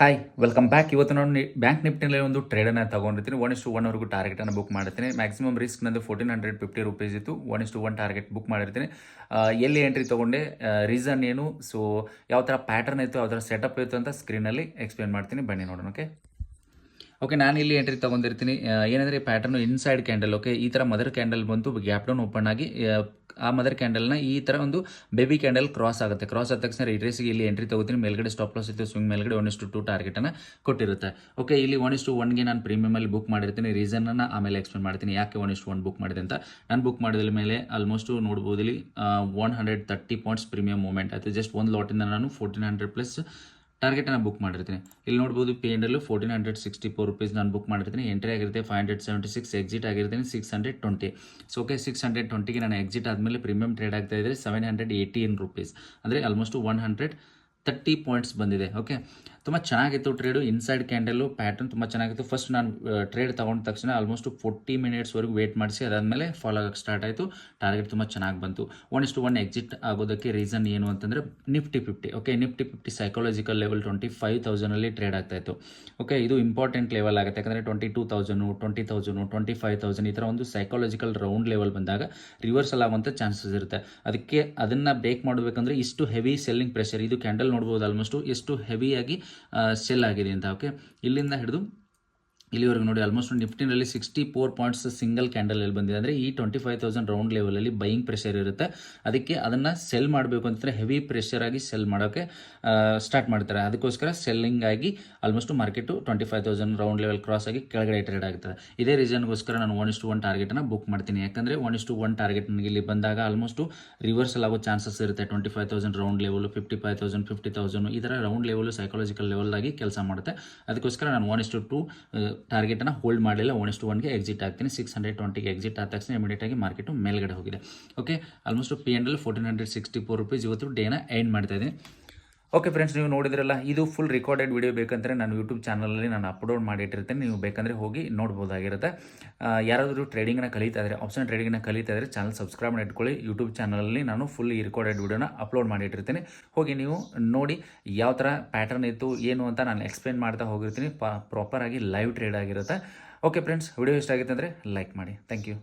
Hi welcome back ಇವತ್ತು ನಾನು bank ನಿಫ್ಟಿನಲ್ಲಿ ಒಂದು ಟ್ರೇಡನ್ನು ತಗೊಂಡಿರ್ತೀನಿ ಒನ್ ಇಷ್ಟು ಒನ್ವರೆಗೂ ಟಾರ್ಗೆಟನ್ನು ಬುಕ್ ಮಾಡ್ತೀನಿ. ಮ್ಯಾಕ್ಸಿಮಮ್ ರಿಸ್ಕ್ ನಂದು ಫೋರ್ಟೀನ್ ಹಂಡ್ರೆಡ್ ಫಿಫ್ಟಿ ರುಪೀಸ್ ಇತ್ತು. One is to one target book ಮಾಡಿರ್ತೀನಿ. ಎಲ್ಲಿ ಎಂಟ್ರಿ ತೊಗೊಂಡೆ? ರೀಸನ್ ಏನು? ಸೊ ಯಾವ ಥರ ಪ್ಯಾಟರ್ನ್ ಇತ್ತು ಯಾವ ಥರ ಸೆಟಪ್ ಇತ್ತು ಅಂತ ಸ್ಕ್ರೀನಲ್ಲಿ ಎಕ್ಸ್ಪ್ಲೇನ್ ಮಾಡ್ತೀನಿ. ಬನ್ನಿ ನೋಡೋಣ ಓಕೆ ಓಕೆ ನಾನು ಇಲ್ಲಿ ಎಂಟ್ರಿ ತೊಗೊಂಡಿರ್ತೀನಿ. ಏನಂದರೆ ಪ್ಯಾಟರ್ನು ಇನ್ಸೈಡ್ ಕ್ಯಾಂಡಲ್ ಓಕೆ ಈ ಥರ ಮದರ್ ಕ್ಯಾಂಡಲ್ ಬಂತು ಗ್ಯಾಪ್ ಡೌನ್ ಓಪನ್ ಆಗಿ ಆ, ಮದರ್ ಕ್ಯಾಂಡಲ್ನ ಈ ಥರ ಒಂದು ಬೇಬಿ ಕ್ಯಾಂಡಲ್ ಕ್ರಾಸ್ ಆಗುತ್ತೆ. ಕ್ರಾಸ್ ಆದ ತಕ್ಷಣ ರಿಟ್ರೇಸಿಗೆ ಇಲ್ಲಿ ಎಂಟ್ರಿ ತಗೋತೀನಿ. ಮೇಲ್ಗಡೆ ಸ್ಟಾಪ್ ಲಾಸ್ ಇತ್ತು ಸ್ವಿಂಗ್ ಮೇಲ್ಗಡೆ ಒನ್ ಇಷ್ಟು ಟು ಟಾರ್ಗೆಟನ್ನು ಕೊಟ್ಟಿರುತ್ತೆ. ಓಕೆ ಇಲ್ಲಿ ಒನ್ ಇಸ್ಟು ಒನ್ಗೆ ನಾನು ಪ್ರೀಮಿಯಮಲ್ಲಿ ಬುಕ್ ಮಾಡಿರ್ತೀನಿ. ರೀಸನನ್ನು ಆಮೇಲೆ ಎಕ್ಸ್ಪ್ಲೇನ್ ಮಾಡ್ತೀನಿ. ಯಾಕೆ ಒನ್ ಇಷ್ಟು ಒನ್ ಬುಕ್ ಮಾಡಿದೆ ಅಂತ. ನಾನು ಬುಕ್ ಮಾಡಿದ ಮೇಲೆ ಆಲ್ಮೋಸ್ಟು ನೋಡ್ಬೋದು ಇಲ್ಲಿ one hundred thirty points premium movement ಆಯಿತು ಜಸ್ಟ್ ಒಂದು ಲಾಟಿಂದ ನಾನು ಫೋರ್ಟೀನ್ ಹಂಡ್ರೆಡ್ ಪ್ಲಸ್ ಟಾರ್ಗೆಟನ್ನು ಬುಕ್ ಮಾಡಿರ್ತೀನಿ. ಇಲ್ಲಿ ನೋಡ್ಬೋದು ಪಿ ಅಲ್ಲಿ fourteen hundred sixty four rupees ನಾನು ಬುಕ್ ಮಾಡಿರ್ತೀನಿ. ಎಂಟ್ರಿ ಆಗಿರುತ್ತೆ five hundred seventy six exit ಆಗಿರ್ತೀನಿ six hundred twenty so okay six hundred ಟ್ವೆಂಟಿಗೆ ನಾನು ಎಕ್ಸಿಟ್ ಆದಮೇಲೆ ಪ್ರೀಮಿಯಂ ಟ್ರೇಡ್ ಆಗ್ತಾ ಇದ್ದರೆ ಸೆವೆನ್ ಹಂಡ್ರೆಡ್ ಏಯ್ಟೀನ್ ರುಪೀಸ್ ಅಂದರೆ almost one hundred thirty points ಬಂದಿದೆ okay ತುಂಬ ಚೆನ್ನಾಗಿತ್ತು ಟ್ರೇಡು ಇನ್ಸೈಡ್ ಕ್ಯಾಂಡಲ್ಲು ಪ್ಯಾಟರ್ನ್ ತುಂಬ ಚೆನ್ನಾಗಿತ್ತು. ಫಸ್ಟ್ ನಾನು ಟ್ರೇಡ್ ತೊಗೊಂಡ ತಕ್ಷಣ ಆಲ್ಮೋಸ್ಟ್ ಫೋರ್ಟಿ ಮಿನಿಟ್ಸ್ವರೆಗೂ ವೇಟ್ ಮಾಡಿಸಿ, ಅದಾದಮೇಲೆ ಫಾಲೋ ಆಗೋಕ್ಕೆ ಸ್ಟಾರ್ಟ್ ಆಯಿತು. ಟಾರ್ಗೆಟ್ ತುಂಬ ಚೆನ್ನಾಗಿ ಬಂತು. ಒನ್ ಇಷ್ಟು ಒನ್ ಎಕ್ಸಿಟ್ ಆಗೋದಕ್ಕೆ ರೀಸನ್ ಏನು ಅಂತಂದರೆ Nifty fifty okay Nifty fifty psychological level twenty five ತೌಸಂಡಲ್ಲಿ trade ಆಗ್ತಾಯಿತ್ತು ಓಕೆ ಇದು ಇಂಪಾರ್ಟೆಂಟ್ ಲೆವೆಲ್ ಆಗುತ್ತೆ. ಯಾಕಂದರೆ twenty two thousand twenty thousand twenty five thousand ಈ ಥರ ಒಂದು ಸೈಕಾಲಜಿಕಲ್ ರೌಂಡ್ ಲೆವೆಲ್ ಬಂದಾಗ ರಿವರ್ಸಲ್ ಆಗುವಂಥ ಚಾನ್ಸಸ್ ಇರುತ್ತೆ. ಅದಕ್ಕೆ ಅದನ್ನು ಬ್ರೇಕ್ ಮಾಡಬೇಕಂದ್ರೆ ಇಷ್ಟು ಹೆವಿ ಸೆಲ್ಲಿಂಗ್ ಪ್ರೆಷರ್ ಇದು ಕ್ಯಾಂಡಲ್ ನೋಡ್ಬೋದು ಆಲ್ಮೋಸ್ಟು ಎಷ್ಟು ಹೆವಿಯಾಗಿ ಸೆಲ್ ಆಗಿದೆ ಅಂತ. ಓಕೆ ಇಲ್ಲಿಂದ ಹಿಡಿದು ಇಲ್ಲಿವರೆಗೂ ನೋಡಿ almost ನಿಫ್ಟಿನಲ್ಲಿ sixty four points single candle ಅಲ್ಲಿ ಬಂದಿದೆ. ಅಂದರೆ ಈ ಟ್ವೆಂಟಿ ಫೈವ್ ತೌಸಂಡ್ ರೌಂಡ್ ಲೆವೆಲಲ್ಲಿ ಬೈಯಿಂಗ್ ಪ್ರೆಷರ್ ಇರುತ್ತೆ. ಅದಕ್ಕೆ ಅದನ್ನು ಸೆಲ್ ಮಾಡಬೇಕು ಅಂತಂದರೆ ಹೆವಿ ಪ್ರೆಷರ್ ಆಗಿ ಸೆಲ್ ಮಾಡೋಕ್ಕೆ ಸ್ಟಾರ್ಟ್ ಮಾಡ್ತಾರೆ. ಅದಕ್ಕೋಸ್ಕರ ಸೆಲ್ಲಿಂಗ್ ಆಗಿ almost market twenty five thousand round level cross ಆಗಿ ಕೆಳಗಡೆ ಟ್ರೇಡ್ ಆಗ್ತದೆ. ಇದೇ ರೀಸನ್ಗೋಸ್ಕರ ನಾನು ಒನ್ ಇಸ್ಟು ಒನ್ ಟಾರ್ಗೆಟನ್ನು ಬುಕ್ ಮಾಡ್ತೀನಿ. ಯಾಕಂದರೆ one is to one target ನನಗೆ ಇಲ್ಲಿ ಬಂದಾಗ ಆಲ್ಮೋಸ್ಟು ರಿವರ್ಸಲ್ ಆಗೋ ಚಾನ್ಸಸ್ ಇರುತ್ತೆ. Twenty five thousand round level fifty five thousand fifty thousand ಈ ಥರ ರೌಂಡ್ ಲೆವೆಲ್ ಸೈಕಾಲಜಿಕಲ್ ಲೆವೆಲ್ ಆಗಿ ಕೆಲಸ ಮಾಡುತ್ತೆ. ಅದಕ್ಕೋಸ್ಕರ ನಾನು ಒನ್ ಇಸ್ಟು ಟು ಟಾರ್ಗೆಟನ್ನು ಹೋಲ್ಡ್ ಮಾಡಲಿಲ್ಲ. ಒನ್ ಇಸ್ಟು ಒನ್ಗೆ ಎಕ್ಸಿಟ್ ಆಗ್ತೀನಿ ಸಿಕ್ಸ್ ಹಂಡ್ರೆಡ್ ಟ್ವೆಂಟಿಗೆ ಎಕ್ಸಿಟ್ ಆದ ತಕ್ಷಣ ಇಮಿಡಿಯೇಟ್ ಆಗಿ ಮಾರ್ಕೆಟು ಮೇಲ್ಗಡೆ ಹೋಗಿದೆ. Okay almost P ಎಂಡಲ್ಲಿ fourteen hundred sixty four rupees ಇವತ್ತು ಡೇನ ಎಂಡ್ ಮಾಡ್ತಾ ಇದ್ದೀನಿ. ಓಕೆ ಫ್ರೆಂಡ್ಸ್ ನೀವು ನೋಡಿದ್ರಲ್ಲ, ಇದು ಫುಲ್ ರೆಕಾರ್ಡೆಡ್ ವಿಡಿಯೋ ಬೇಕಂದರೆ ನಾನು ಯೂಟ್ಯೂಬ್ ಚಾನಲಲ್ಲಿ ನಾನು ಅಪ್ಲೋಡ್ ಮಾಡಿಟ್ಟಿರ್ತೇನೆ. ನೀವು ಬೇಕಂದರೆ ಹೋಗಿ ನೋಡ್ಬೋದಾಗಿರುತ್ತೆ. ಯಾರಾದರೂ ಟ್ರೇಡಿಂಗ್ನ ಕಲಿತಾ ಇದ್ದರೆ ಆಪ್ಷನ್ ಟ್ರೇಡಿಂಗ್ನ ಕಲಿತಾ ಇದ್ದರೆ ಚಾನಲ್ ಸಬ್ಸ್ಕ್ರೈಬ್ ಮಾಡಿ ಇಟ್ಕೊಳ್ಳಿ ಯೂಟ್ಯೂಬ್ ಚಾನಲಲ್ಲಿ ನಾನು ಫುಲ್ ಈ ರೆಕಾರ್ಡೆಡ್ ವಿಡಿಯೋನ ಅಪ್ಲೋಡ್ ಮಾಡಿಟ್ಟಿರ್ತೇನೆ. ಹೋಗಿ ನೀವು ನೋಡಿ ಯಾವ ಥರ ಪ್ಯಾಟರ್ನ್ ಇತ್ತು, ಏನು ಅಂತ ನಾನು ಎಕ್ಸ್ಪ್ಲೇನ್ ಮಾಡ್ತಾ ಹೋಗಿರ್ತೀನಿ. ಪ್ರಾಪರಾಗಿ ಲೈವ್ ಟ್ರೇಡ್ ಆಗಿರುತ್ತೆ. ಓಕೆ ಫ್ರೆಂಡ್ಸ್ ವಿಡಿಯೋ ಇಷ್ಟ ಆಗಿತ್ತು ಅಂದರೆ ಲೈಕ್ ಮಾಡಿ. Thank you